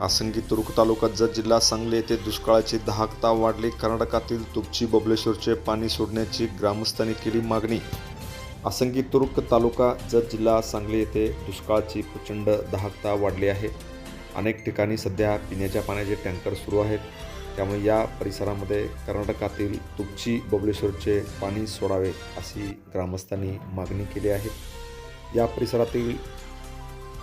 Asangi Turuk taluka Jath जिल्हा सांगली येथे दुष्काळाची दहाकता वाढली. कर्नाटकातील तुपची बबलेश्वरचे पाणी सोडण्याची ग्रामस्थांनी केली मागणी. आसंगी तुरुक तालुका जत जिल्हा सांगली येथे दुष्काळाची प्रचंड दहाकता वाढली आहे. अनेक ठिकाणी सध्या पिण्याच्या पाण्याचे टँकर सुरू आहेत. त्यामुळे या परिसरामध्ये कर्नाटकातील तुपची बबलेश्वरचे पाणी सोडावे अशी ग्रामस्थांनी मागणी केली आहे. या परिसरातील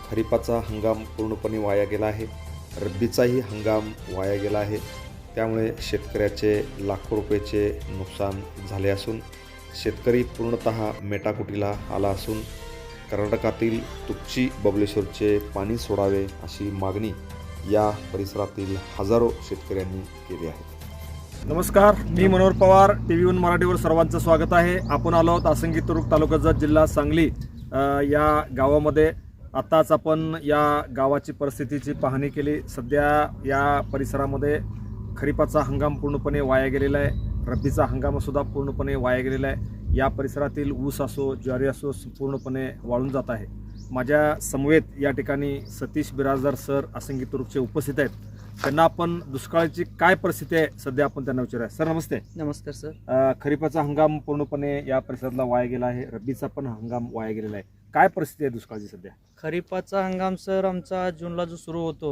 खरीपाचा हंगाम पूर्णपणे वाया गेला आहे. रब्बीचाही हंगाम वाया गेला आहे. त्यामुळे शेतकऱ्याचे लाखो रुपयाचे नुकसान झाले असून शेतकरी पूर्णतः मेटाकुटीला आला असून कर्नाटकातील तुपची बबलेश्वरचे पाणी सोडावे अशी मागणी या परिसरातील हजारो शेतकऱ्यांनी केली आहे. नमस्कार मी Manohar Pawar T V one मराठीवर सर्वांचं स्वागत आहे. आपण आलो आहोत आसंगी तुरुक तालुक्याचा जिल्हा सांगली या गावामध्ये. आत्ताच आपण या गावाची परिस्थितीची पाहणी केली. सध्या या परिसरामध्ये खरीपाचा हंगाम पूर्णपणे वाया गेलेला आहे. रब्बीचा हंगामसुद्धा पूर्णपणे वाया गेलेला आहे. या परिसरातील ऊस असो ज्वारी असो पूर्णपणे वाळून जात आहे. माझ्या समवेत या ठिकाणी सतीश बिराजदार सर आसंगी तुरुकचे उपस्थित आहेत. त्यांना आपण दुष्काळाची काय परिस्थिती आहे सध्या आपण त्यांना विचारूया. सर नमस्ते. नमस्कार सर. खरीपाचा हंगाम पूर्णपणे या परिसरातला वाया गेला आहे. रब्बीचा पण हंगाम वाया गेलेला आहे. काय परिस्थिती आहे दुष्काळाची सध्या? खरीपाचा हंगाम सर आमचा जूनला जो सुरू होतो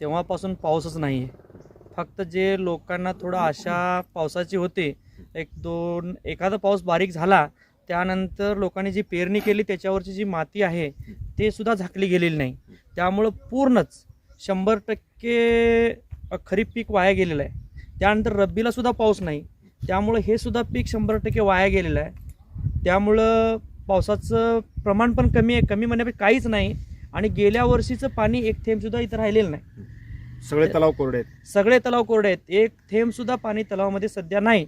तेव्हापासून पाऊसच नाही आहे फक्त जे लोकांना थोडं आशा पावसाची होती एक दोन एखादा पाऊस बारीक झाला त्यानंतर लोकांनी जी पेरणी केली त्याच्यावरची जी माती आहे ते सुद्धा झाकली गेलेली नाही. त्यामुळं पूर्णच शंभर टक्के खरीप पीक वाया गेलेलं आहे. त्यानंतर रब्बीला सुद्धा पाऊस नाही. त्यामुळं हे सुद्धा पीक शंभर टक्के वाया गेलेलं आहे. त्यामुळं पावसाचं प्रमाण पण कमी आहे कमी म्हणण्यापेक्षा काहीच नाही. आणि गेल्या वर्षीचं पाणी एक थेंबसुद्धा इथं राहिलेलं नाही. सगळे तलाव कोरडे आहेत. सगळे तलाव कोरडे आहेत. एक थेंबसुद्धा पाणी तलावामध्ये सध्या नाही.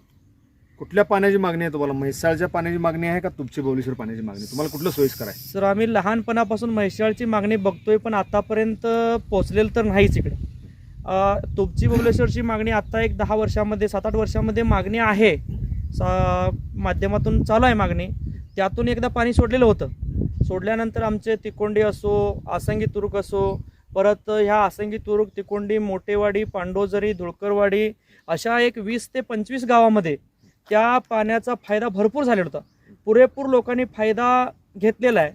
कुठल्या पाण्याची मागणी आहे तुम्हाला? म्हैसाळच्या पाण्याची मागणी आहे का तुपची बवलीश्वर पाण्याची मागणी? तुम्हाला कुठलं सोयीस्कर आहे? सर आम्ही लहानपणापासून म्हैसाळची मागणी बघतोय पण आतापर्यंत पोचलेलं तर नाहीच इकडे. तुपची बबलेश्वरची मागणी आता एक दहा वर्षामध्ये सात आठ वर्षामध्ये मागणी आहे. सा माध्यमातून चालू आहे मागणी. त्यातून एकदा पाणी सोडलेलं होतं. सोडल्यानंतर आमचे तिकोंडी असो आसंगी तुरुक असो परत ह्या आसंगी तुरुक तिकोंडी मोठेवाडी पांडोजरी धुळकरवाडी अशा एक वीस ते पंचवीस गावामध्ये त्या पाण्याचा फायदा भरपूर झालेला होता. पुरेपूर लोकांनी फायदा घेतलेला आहे.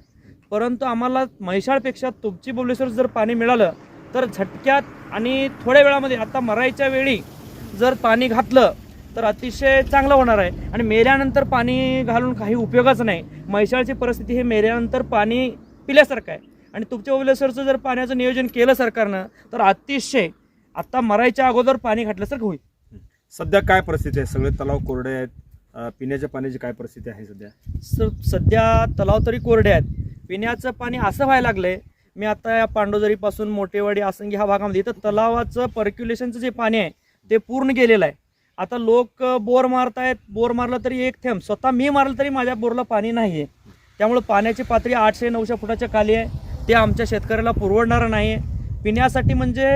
परंतु आम्हाला म्हैसाळपेक्षा तुमची बोलेश्वर जर पाणी मिळालं तर झटक्यात आणि थोड्या वेळामध्ये आता मरायच्या वेळी जर पाणी घातलं तर अतिशय चांगलं होणार आहे. आणि मेल्यानंतर पाणी घालून काही उपयोगाचं नाही. म्हैसाळची परिस्थिती हे मेल्यानंतर पाणी पिल्यासारखं आहे. आणि तुमच्या बबलेश्वरचं जर पाण्याचं नियोजन केलं सरकारनं तर अतिशय आता मरायच्या अगोदर पाणी घातल्यासारखं होईल. सध्या काय परिस्थिती आहे? सगळे तलाव कोरडे आहेत. पिण्याच्या पाण्याची काय परिस्थिती आहे सध्या? स सध्या तलाव तरी कोरडे आहेत. पिण्याचं पाणी असं व्हायला लागलंय. मी आता या पांडोजरीपासून मोठेवाडी आसंगी ह्या भागामध्ये इथं तलावाचं पर्क्युलेशनचं जे पाणी आहे ते पूर्ण गेलेलं आहे. आता लोक बोर मारतायत बोर मारलं तरी एक थेंब. स्वतः मी मारलं तरी माझ्या बोरला पाणी नाही आहे त्यामुळं पाण्याची पातळी आठशे नऊशे फुटाच्या खाली आहे. ते आमच्या शेतकऱ्याला पुरवडणारं नाही आहे पिण्यासाठी म्हणजे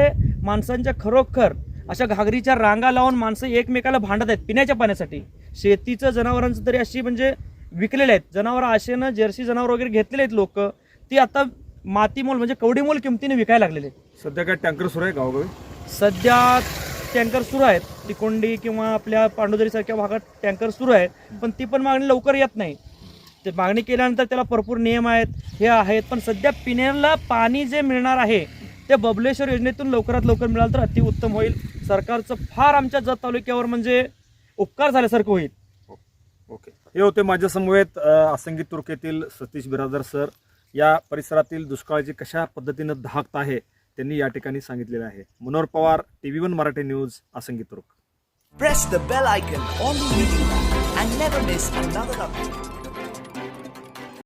माणसांच्या खरोखर अशा घागरीच्या रांगा लावून माणसं एकमेकाला भांडत आहेत पिण्याच्या पाण्यासाठी. शेतीचं जनावरांचं तरी अशी म्हणजे विकलेले आहेत. जनावर आशेनं जर्सी जनावर वगैरे घेतलेले आहेत लोक. ती आता मातीमोल म्हणजे कवडीमोल किमतीने विकायला लागलेले आहेत. सध्या काय टँकर सुरू आहे गावोगावी सध्या टँकर सुरू आहेत. तिकोंडी किंवा आपल्या पांडुदरीसारख्या भागात टँकर सुरू आहेत. पण ती पण मागणी लवकर येत नाही. ते मागणी केल्यानंतर त्याला भरपूर नियम आहेत. हे आहेत. पण सध्या पिण्याला पाणी जे मिळणार आहे ते बबलेश्वर योजनेतून लवकरात लवकर मिळालं तर अतिउत्तम होईल. सरकारचं फार आमच्या जत तालुक्यावर म्हणजे उपकार झाल्यासारखं होईल. ओके. हे होते माझ्या समवेत अ, आसंगी सतीश बिरादर सर. या परिसरातील दुष्काळाची कशा पद्धतीनं धाकत आहे त्यांनी या ठिकाणी सांगितलेलं आहे. Manohar Pawar T V one Marathi news Asangi Turk.